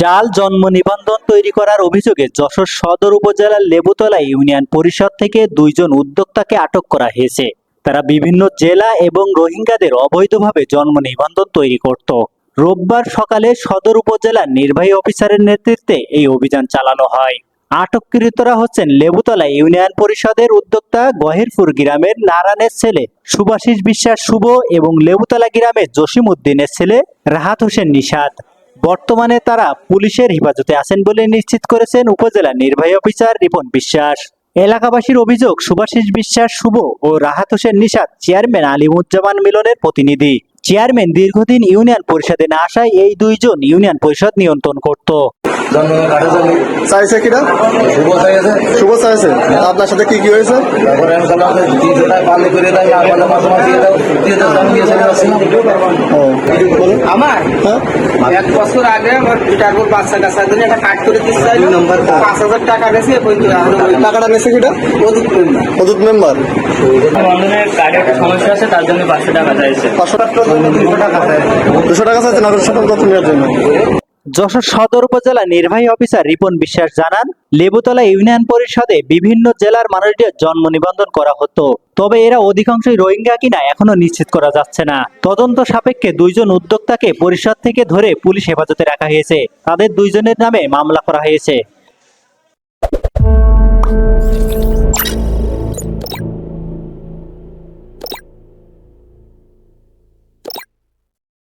জাল জন্ম নিবন্ধন তৈরি করার অভিযোগে যশোর সদর উপজেলার লেবুতলা ইউনিয়ন পরিষদ থেকে দুইজন উদ্যোক্তাকে আটক করা হয়েছে। তারা বিভিন্ন জেলা এবং রোহিঙ্গাদের অবৈধভাবে জন্ম নিবন্ধন তৈরি করত। রোববার সকালে সদর উপজেলার নির্বাহী অফিসারের নেতৃত্বে এই অভিযান চালানো হয়। আটককৃতরা হচ্ছেন লেবুতলা ইউনিয়ন পরিষদের উদ্যোক্তা গহিরপুর গ্রামের নারায়ণের ছেলে সুভাষিস বিশ্বাস শুভ এবং লেবুতলা গ্রামের জসিম উদ্দিনের ছেলে রাহাত হোসেন নিষাদ বর্তমানে তারা পুলিশের হেফাজতে আছেন বলে নিশ্চিত করেছেন উপজেলা নির্বাহী অফিসার রিপন বিশ্বাস। এলাকাবাসীর অভিযোগ, সুভাষিস বিশ্বাস শুভ ও রাহাত হোসেন নিষাদ চেয়ারম্যান আলিমুজ্জামান মিলনের প্রতিনিধি। চেয়ারম্যান দীর্ঘদিন ইউনিয়ন পরিষদে না আসায় এই দুইজন ইউনিয়ন পরিষদ নিয়ন্ত্রণ করত। চাইছে কিনা? শুভ চাইছে। আপনার সাথে কি কি হয়েছে? আমার? হ্যাঁ। এক বছর আগে আমার পিটারপুর বাচ্চা কাচ্চা দিনে একটা কাট করে দিচ্ছে পাঁচ হাজার টাকা গেছে টাকাটা নিয়েছে করি না। মেম্বার বন্ধনের কার্ডে একটা সমস্যা আছে তার জন্য পাঁচশো টাকা চাইছে। পাঁচশো টাকা। দুশো টাকা চাইছে। না দুশো টাকা নেওয়ার জন্য? যশোর সদর উপজেলা নির্বাহী অফিসার রিপন বিশ্বাস জানান, লেবুতলা ইউনিয়ন পরিষদে বিভিন্ন জেলার মানুষদের জন্ম নিবন্ধন করা হতো। তবে এরা অধিকাংশই রোহিঙ্গা কিনা এখনও নিশ্চিত করা যাচ্ছে না। তদন্ত সাপেক্ষে দুইজন উদ্যোক্তাকে পরিষদ থেকে ধরে পুলিশ হেফাজতে রাখা হয়েছে। তাদের দুইজনের নামে মামলা করা হয়েছে।